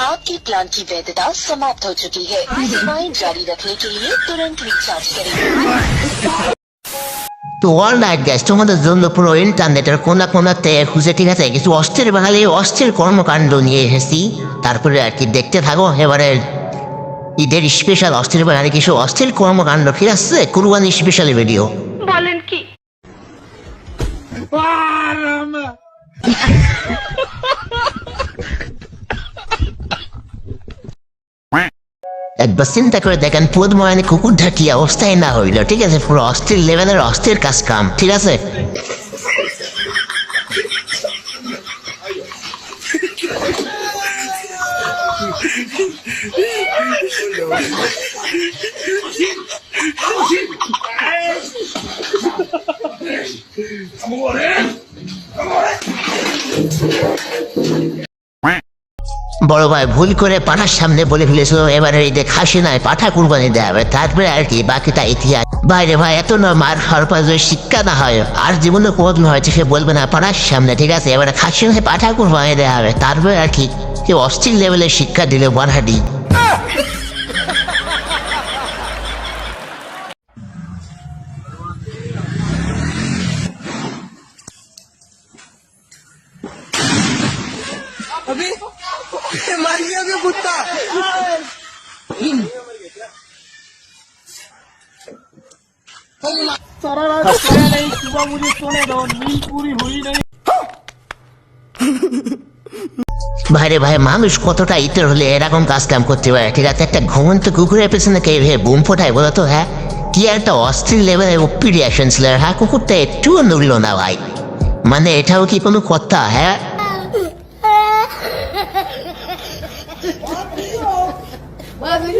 आपके प्लान की वैधता समाप्त हो चुकी है सेवाएं जारी रखने के लिए तुरंत रिचार्ज करें তো অল নাইট গ্যাস তোমাদের জন্য পুরো ইন্টারনেটের কোনা কোনাতে খুঁজে ঠিক আছে কিছু অস্থির বাঙালি অস্থির কর্মকাণ্ড নিয়ে এসেছি তারপরে আর কি দেখতে থাকো এবারে ঈদের স্পেশাল অস্থির বাঙালি কিছু অস্থির কর্মকাণ্ড ঠিক আছে কুরবানি স্পেশাল ভিডিও একবার চিন্তা করে দেখেন পদ্ময়নে কুকুর ঢাকি অবস্থায় না হইল ঠিক আছে পুরো অস্থির লেভেলের অস্থির কাজ কাম ঠিক আছে বড় ভাই ভুল করে পাঠার সামনে বলে ফেলেছিল, এবারে যে খাসি নাই, পাঠা কুরবানি দেওয়া হবে, তারপরে আর কি, বাকিটা ইতিহাস। বাইরে ভাই, এত না, মার পর শিক্ষা না হয়, আর জীবনে কোনোদিন হয়েছে সে বলবে না, পাঠার সামনে, ঠিক আছে? এবারে খাসি নয় পাঠা কুরবানি দেওয়া হবে, তারপরে আর কি কেউ অস্থির লেভেলের শিক্ষা দিল বারহাডি ভাইরে ভাই, মানুষ কতটা ইতর হলে এরকম কাজ কাম করতে পারে? ঠিক আছে, একটা ঘুমন্ত কুকুরের পেছনে কে ভে বুম ফোটায় বলো তো হ্যাঁ? কি একটা অস্থির লেভেলের ওপি রিয়াকশন ছিল হ্যাঁ? কুকুরটা একটুও নড়ল না ভাই। মানে এটাও কি কোনো কথা হ্যাঁ?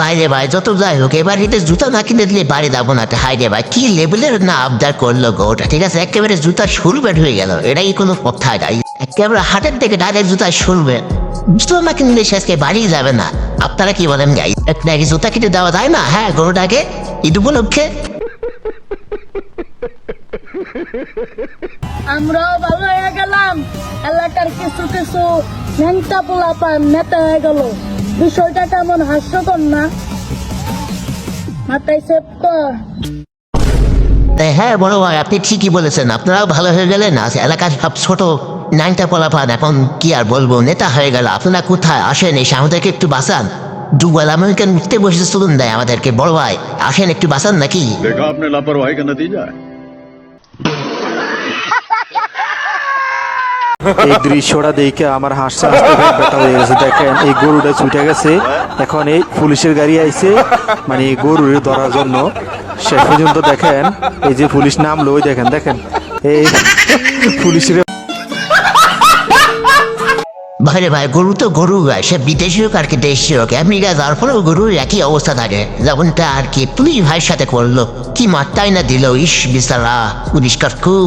বাইরে ভাই, যত যাই হোক, এবার এতে জুতা না কিনে দিলে বাড়ি যাব না হাই রে ভাই, কি লেভেলের না আবদার করল গো ওটা, ঠিক আছে? একেবারে জুতা শুরু বেড হয়ে গেল, এটাই কোনো কথা নাই একেবারে হাটের থেকে ডাইরেক্ট জুতা শুরবে জুতো না কিনলে শেষকে বাড়ি যাবে না। আপনারা কি বলেন গাই নাকি জুতা কিনে দেওয়া যায় না? হ্যাঁ গরুটাকে ঈদ উপলক্ষে। আমরাও ভালো হয়ে গেলাম। এলাকার কিছু কিছু নেংটা পোলাপান নেতা হয়ে গেল। বিষয়টা কেমন? হাস্যকর না? মাথায় সেট কর। হ্যাঁ বড় ভাই আপনি ঠিকই বলেছেন। আপনারাও ভালো হয়ে গেলেন। আজ এলাকার সব ছোট নাইনটা পোলাপান। এখন কি আর বলব? নেতা হয়ে গেল। আপনারা কোথায় আসেন? এসে আমাদেরকে একটু বাঁচান। ডুবাল আমেরিকান উঠতে বসে চলুন দেয় আমাদেরকে। বড় ভাই আসেন একটু বাঁচান নাকি? দেখা আপনি কেন দিয়ে যায়? এই দৃশ্যটা দেখে আমার হাসতে হাসতে ব্যথা হয়ে গেছে। দেখেন, এই গরুটা ছুটে গেছে। এখন এই পুলিশের গাড়ি আইছে মানে গরুর ধরার জন্য। শেষ পর্যন্ত দেখেন, এই যে পুলিশ নামলো, ওই দেখেন দেখেন। এই পুলিশের ভাইরে ভাই, গরু তো গরু ভাই, সে বিদেশি হোক আর কি দেশি হোক, আমেরিকা যাওয়ার পরেও গরুর একই অবস্থা থাকে। যেমনটা আর কি পুলিশ ভাইয়ের সাথে করল, কি মাত্রাই না দিল, ইস বিসারা পুলিশ কাকু